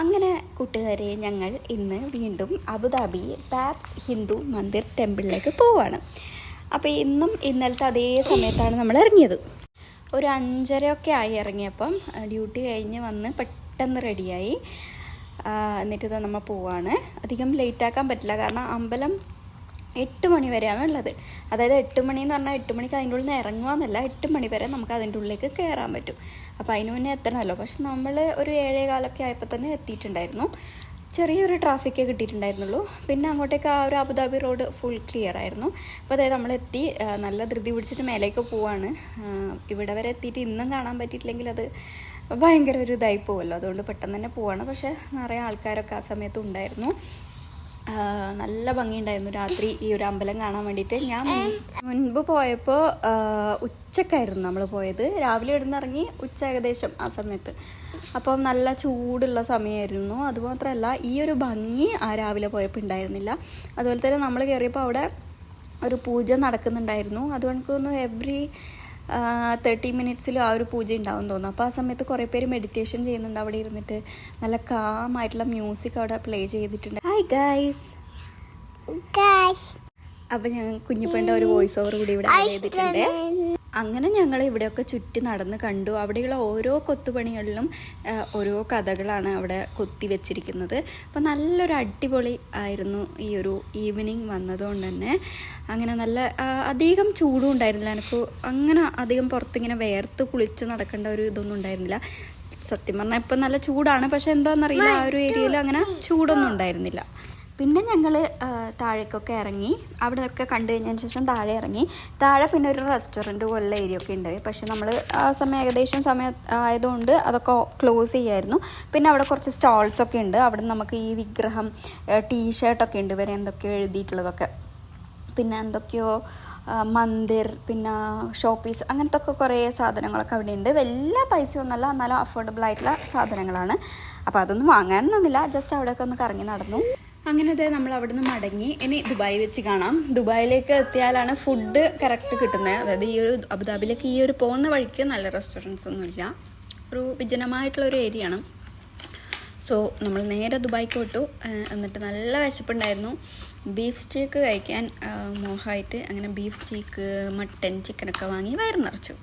അങ്ങനെ കൂട്ടുകാരെ ഞങ്ങൾ ഇന്ന് വീണ്ടും അബുദാബി ബാബ്സ് ഹിന്ദു മന്ദിർ ടെമ്പിളിലേക്ക് പോവുകയാണ് അപ്പോൾ ഇന്നും ഇന്നലത്തെ അതേ സമയത്താണ് നമ്മൾ ഇറങ്ങിയത്. ഒരു അഞ്ചരയൊക്കെ ആയി ഇറങ്ങിയപ്പം ഡ്യൂട്ടി കഴിഞ്ഞ് വന്ന് പെട്ടെന്ന് റെഡിയായി എന്നിട്ട് നമ്മൾ പോവാണ്. അധികം ലേറ്റ് ആക്കാൻ പറ്റില്ല. കാരണം അമ്പലം എട്ട് മണി വരെയാണ് ഉള്ളത്. അതായത് എട്ട് മണി എന്ന് പറഞ്ഞാൽ എട്ട് മണിക്ക് അതിന്റെ ഉള്ളിൽ നിന്ന് ഇറങ്ങുകയെന്നല്ല എട്ട് മണി വരെ നമുക്ക് അതിന്റെ ഉള്ളിലേക്ക് കയറാൻ പറ്റും. അപ്പോൾ അതിന് മുന്നേ എത്തണമല്ലോ. പക്ഷെ നമ്മൾ ഒരു ഏഴേ കാലൊക്കെ ആയപ്പോൾ തന്നെ എത്തിയിട്ടുണ്ടായിരുന്നു. ചെറിയൊരു ട്രാഫിക്കേ കിട്ടിയിട്ടുണ്ടായിരുന്നുള്ളൂ. പിന്നെ അങ്ങോട്ടേക്ക് ആ ഒരു അബുദാബി റോഡ് ഫുൾ ക്ലിയർ ആയിരുന്നു. അപ്പോൾ അതായത് നമ്മളെത്തി നല്ല ധൃതി പിടിച്ചിട്ട് മേലേക്ക് പോവാണ്. ഇവിടെ വരെ എത്തിയിട്ട് ഇന്നും കാണാൻ പറ്റിയിട്ടില്ലെങ്കിൽ അത് ഭയങ്കര ഒരു ഇതായി പോകുമല്ലോ അതുകൊണ്ട് പെട്ടെന്ന് തന്നെ പോവാണ്. പക്ഷേ നിറയെ ആൾക്കാരൊക്കെ ആ സമയത്ത് ഉണ്ടായിരുന്നു. നല്ല ഭംഗിയുണ്ടായിരുന്നു രാത്രി ഈ ഒരു അമ്പലം കാണാൻ വേണ്ടിയിട്ട്. ഞാൻ മുൻ- മുൻപ് പോയപ്പോൾ ഉച്ചക്കായിരുന്നു നമ്മൾ പോയത്. രാവിലെ ഇവിടുന്ന് ഇറങ്ങി ഉച്ച ഏകദേശം ആ സമയത്ത്. അപ്പം നല്ല ചൂടുള്ള സമയമായിരുന്നു അതുമാത്രമല്ല ഈ ഒരു ഭംഗി ആ രാവിലെ പോയപ്പോൾ ഉണ്ടായിരുന്നില്ല. അതുപോലെ തന്നെ നമ്മൾ കയറിയപ്പോൾ അവിടെ ഒരു പൂജ നടക്കുന്നുണ്ടായിരുന്നു. അതുകൊണ്ട് എവറി തേർട്ടി മിനിറ്റ്സിൽ ആ ഒരു പൂജ ഉണ്ടാവും തോന്നുന്നു. അപ്പോൾ ആ സമയത്ത് കുറേ പേര് മെഡിറ്റേഷൻ ചെയ്യുന്നുണ്ട് അവിടെ ഇരുന്നിട്ട്. നല്ല കാമായിട്ടുള്ള മ്യൂസിക് അവിടെ പ്ലേ ചെയ്തിട്ടുണ്ട്. ഹായ് ഗൈസ് അപ്പോൾ ഞങ്ങൾ കുഞ്ഞിപ്പേണ്ട ഒരു വോയിസ് ഓവർ കൂടി ഇവിടെ ചെയ്തിട്ടുണ്ട്. അങ്ങനെ ഞങ്ങൾ ഇവിടെയൊക്കെ ചുറ്റി നടന്ന് കണ്ടു. അവിടെയുള്ള ഓരോ കൊത്തുപണികളിലും ഓരോ കഥകളാണ് അവിടെ കൊത്തി വെച്ചിരിക്കുന്നത്. അപ്പോൾ നല്ലൊരു അടിപൊളി ആയിരുന്നു ഈ ഒരു ഈവനിങ് വന്നതുകൊണ്ട് തന്നെ. അങ്ങനെ നല്ല അധികം ചൂടും ഉണ്ടായിരുന്നില്ല. എനിക്ക് അങ്ങനെ അധികം പുറത്തിങ്ങനെ വേർത്ത് കുളിച്ച് നടക്കേണ്ട ഒരു ഇതൊന്നും ഉണ്ടായിരുന്നില്ല. സത്യം പറഞ്ഞാൽ ഇപ്പം നല്ല ചൂടാണ്. പക്ഷെ എന്താണെന്നറിയില്ല ആ ഒരു ഏരിയയിൽ അങ്ങനെ ചൂടൊന്നും ഉണ്ടായിരുന്നില്ല. പിന്നെ ഞങ്ങൾ താഴേക്കൊക്കെ ഇറങ്ങി. അവിടെയൊക്കെ കണ്ടു കഴിഞ്ഞതിന് ശേഷം താഴെ ഇറങ്ങി. താഴെ പിന്നെ ഒരു റെസ്റ്റോറന്റ് പോലുള്ള ഏരിയ ഒക്കെ ഉണ്ട്. പക്ഷേ നമ്മൾ ആ സമയം ഏകദേശം സമയം ആയതുകൊണ്ട് അതൊക്കെ ക്ലോസ് ചെയ്യായിരുന്നു. പിന്നെ അവിടെ കുറച്ച് സ്റ്റാൾസ് ഒക്കെ ഉണ്ട്. അവിടെ നമുക്ക് ഈ വിഗ്രഹം ടീഷർട്ടൊക്കെ ഉണ്ട് ഇവരെ എന്തൊക്കെയോ എഴുതിയിട്ടുള്ളതൊക്കെ. പിന്നെ എന്തൊക്കെയോ മന്ദിർ പിന്നെ ഷോപ്പീസ് അങ്ങനത്തെ ഒക്കെ കുറേ സാധനങ്ങളൊക്കെ അവിടെ ഉണ്ട്. വലിയ പൈസയൊന്നുമല്ല എന്നാലും അഫോർഡബിൾ ആയിട്ടുള്ള സാധനങ്ങളാണ്. അപ്പോൾ അതൊന്നും വാങ്ങാനൊന്നുമില്ല. ജസ്റ്റ് അവിടെയൊക്കെ ഒന്ന് കറങ്ങി നടന്നു. അങ്ങനെ അതെ നമ്മൾ അവിടെ നിന്ന് മടങ്ങി ഇനി ദുബായി വെച്ച് കാണാം. ദുബായിലേക്ക് എത്തിയാലാണ് ഫുഡ് കറക്റ്റ് കിട്ടുന്നത് അതായത് ഈ ഒരു അബുദാബിയിലേക്ക് ഈ ഒരു പോകുന്ന വഴിക്ക് നല്ല റെസ്റ്റോറന്റ്സ് ഒന്നുമില്ല ഒരു വിജനമായിട്ടുള്ള ഒരു ഏരിയ ആണ്. സോ നമ്മൾ നേരെ ദുബായിക്ക് വിട്ടു. എന്നിട്ട് നല്ല വിശപ്പുണ്ടായിരുന്നു. ബീഫ് സ്റ്റീക്ക് കഴിക്കാൻ മോഹമായിട്ട് അങ്ങനെ ബീഫ് സ്റ്റീക്ക് മട്ടൻ ചിക്കനൊക്കെ വാങ്ങി വയറ് നിറച്ചു